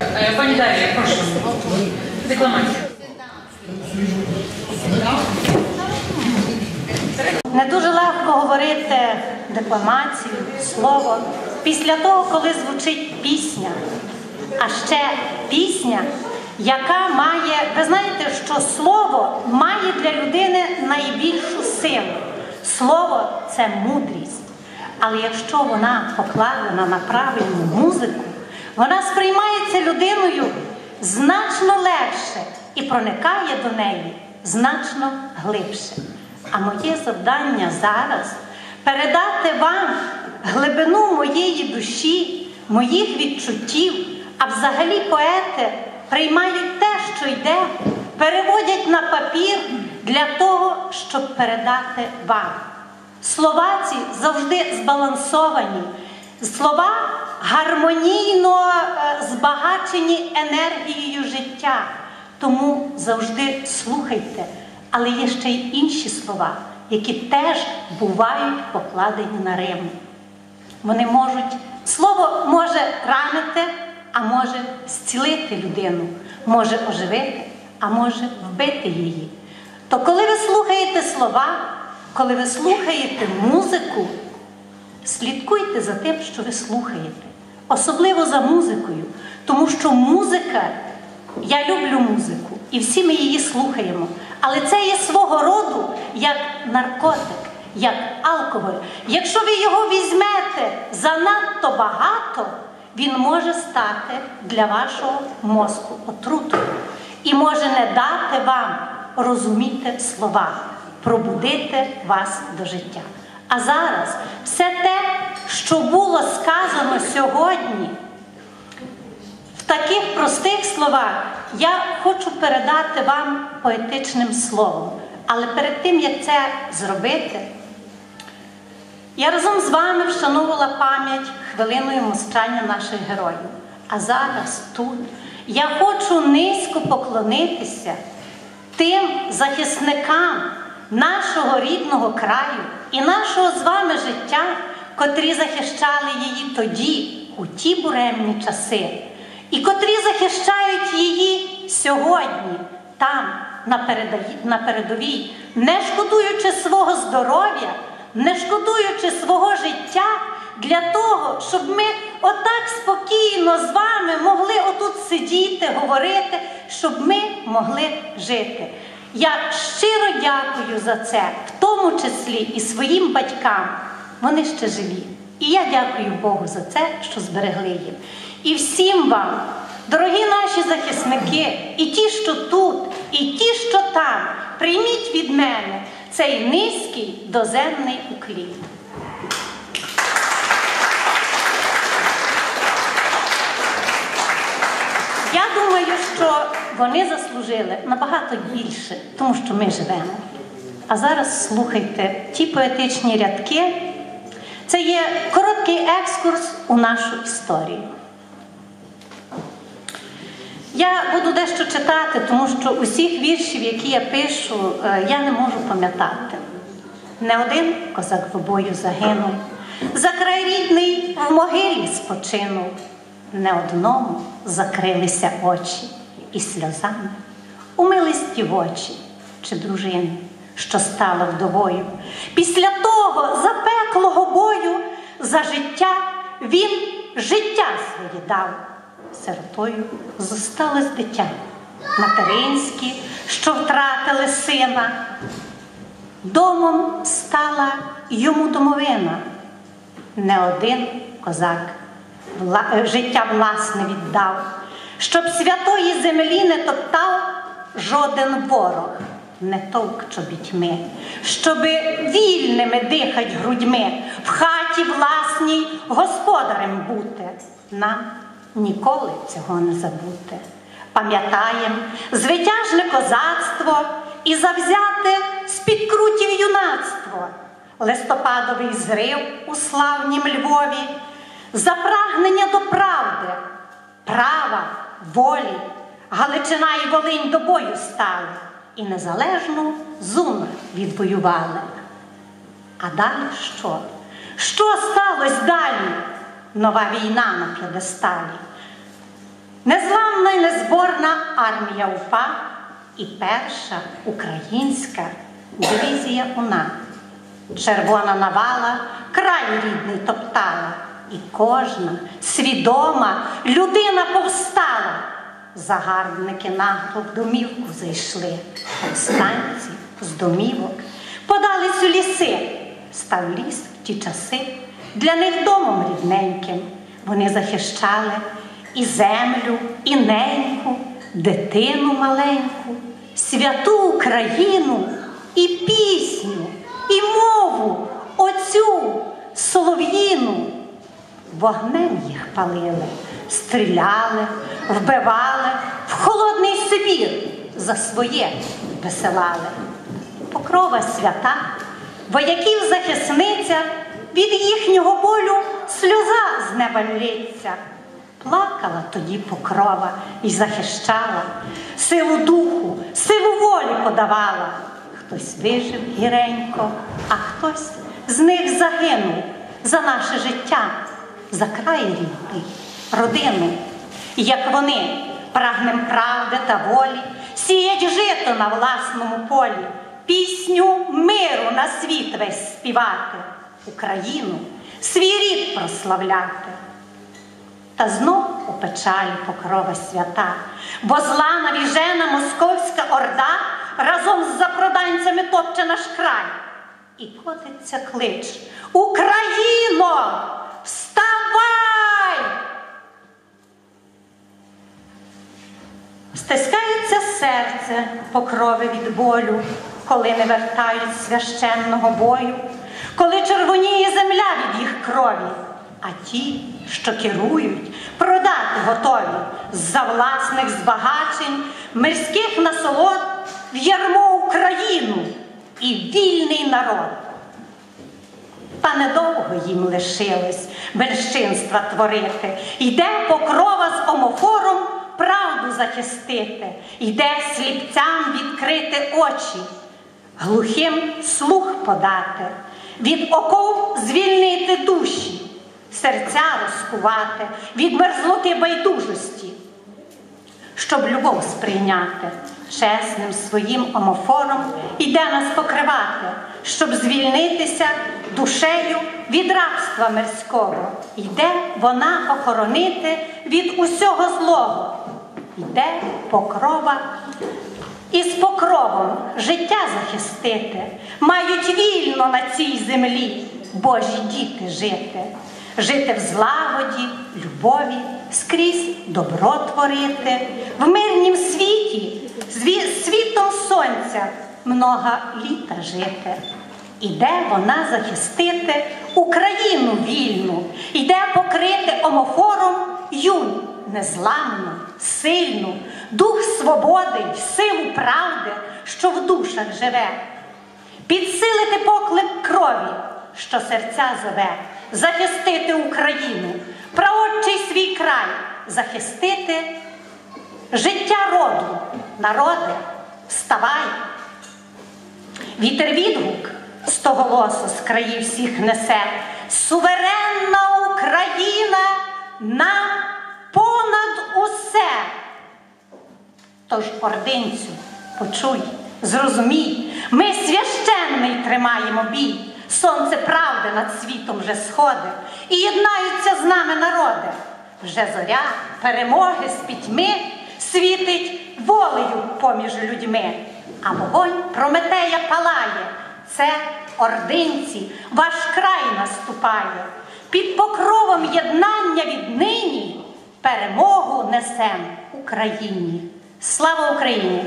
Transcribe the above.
Е, Пані Дар'я, прошу. Декламація. Не дуже легко говорити декламацію, слово після того, коли звучить пісня. А ще пісня, яка має, ви знаєте, що слово має для людини найбільшу силу. Слово це мудрість. Але якщо вона покладена на правильну музику, вона сприймається людиною значно легше і проникає до неї значно глибше. А моє завдання зараз передати вам глибину моєї душі, моїх відчуттів, а взагалі поети приймають те, що йде, переводять на папір для того, щоб передати вам. Слова ці завжди збалансовані. Слова гармонійно е, збагачені енергією життя. Тому завжди слухайте. Але є ще й інші слова, які теж бувають покладені на Рим. Вони можуть, слово може ранити, а може зцілити людину, може оживити, а може вбити її. То коли ви слухаєте слова, коли ви слухаєте музику, слідкуйте за тим, що ви слухаєте, особливо за музикою, тому що музика, я люблю музику, і всі ми її слухаємо. Але це є свого роду як наркотик, як алкоголь. Якщо ви його візьмете занадто багато, він може стати для вашого мозку отрутою і може не дати вам розуміти слова, пробудити вас до життя. А зараз все те, що було сказано сьогодні, в таких простих словах я хочу передати вам поетичним словом. Але перед тим, як це зробити, я разом з вами вшановувала пам'ять хвилиною мовчання наших героїв. А зараз тут я хочу низько поклонитися тим захисникам нашого рідного краю і нашого з вами життя, котрі захищали її тоді, у ті буремні часи, і котрі захищають її сьогодні, там, на передовій, не шкодуючи свого здоров'я, не шкодуючи свого життя для того, щоб ми отак спокійно з вами могли отут сидіти, говорити, щоб ми могли жити. Я щиро дякую за це, в тому числі і своїм батькам. Вони ще живі. І я дякую Богу за це, що зберегли їх. І всім вам, дорогі наші захисники, і ті, що тут, і ті, що там, прийміть від мене цей низький доземний уклін. Я думаю, що вони заслужили набагато більше, тому що ми живемо. А зараз слухайте ті поетичні рядки. Це є короткий екскурс у нашу історію. Я буду дещо читати, тому що усіх віршів, які я пишу, я не можу пам'ятати. Не один козак в бою загинув, за край рідний в могилі спочинув, не одному закрилися очі і сльозами умились ті в очі чи дружини, що стала вдовою. Після того запеклого бою за життя він життя своє дав. Сиротою зосталось дитя, материнські, що втратили сина. Домом стала йому домовина. Не один козак життя власне віддав, щоб святої землі не топтав жоден ворог, не товк чобітьми, щоби вільними дихать грудьми, в хаті власній господарем бути. Нам ніколи цього не забути. Пам'ятаєм звитяжне козацтво і завзяте з-під крутів юнацтво, листопадовий зрив у славнім Львові, за прагнення до правди, права, волі, Галичина і Волинь до бою стали і незалежну зумр відвоювали. А далі що? Що сталося далі? Нова війна на п'єдесталі. незламна і незборна армія УПА і перша українська дивізія УНА. Червона навала край рідний топтала, і кожна свідома людина повстала. Загарбники нагло в домівку зайшли, повстанці з домівок подались у ліси. Став ліс в ті часи для них домом рідненьким. Вони захищали і землю, і неньку, дитину маленьку, святу Україну і пісню, і мову, оцю солов'їну. Вогнем їх палили, стріляли, вбивали, в холодний Сибір за своє висилали. Покрова свята, вояків захисниця, від їхнього болю сльоза з неба лється. Плакала тоді покрова і захищала, силу духу, силу волі подавала. Хтось вижив гіренько, а хтось з них загинув за наше життя, за край рідний, родину. Як вони прагнем правди та волі, сіять жито на власному полі, пісню миру на світ весь співати, Україну, свій рід прославляти. Та знов у печалі покрова свята, бо зла навіжена московська орда разом з запроданцями топче наш край. І котиться клич Україно! Вставай! Стискається серце покрови від болю, коли не вертають священного бою, коли червоніє земля від їх крові, а ті, що керують, продати готові за власних збагачень, мирських насолод в ярмо Україну і вільний народ. Та недовго їм лишилось бельщинства творити. Йде покрова з омофором правду захистити, йде сліпцям відкрити очі, глухим слух подати, від оков звільнити душі, серця розкувати, від мерзлоти байдужості, щоб любов сприйняти. Чесним своїм омофором іде нас покривати, щоб звільнитися душею від рабства мирського. Йде вона охоронити від усього злого. Йде покрова і з покровом життя захистити, мають вільно на цій землі Божі діти жити, жити в злагоді, любові, скрізь добро творити, в мирнім світі, світом сонця много літа жити. Іде вона захистити Україну вільну, іде покрити омофором юнь, незламну, сильну, дух свободи, силу правди, що в душах живе. Підсилити поклик крові, що серця зове, захистити Україну, праотчий свій край, захистити. Життя роду, народи, вставай. Вітер відгук стоголосу з країв всіх несе. Суверенна Україна нам понад усе. Тож, ординцю, почуй, зрозумій, ми священний тримаємо бій. Сонце правди над світом вже сходить, і єднаються з нами народи. Вже зоря перемоги з пітьми світить волею поміж людьми, а вогонь Прометея палає. Це ординці, ваш край наступає. Під покровом єднання віднині перемогу несем Україні. Слава Україні!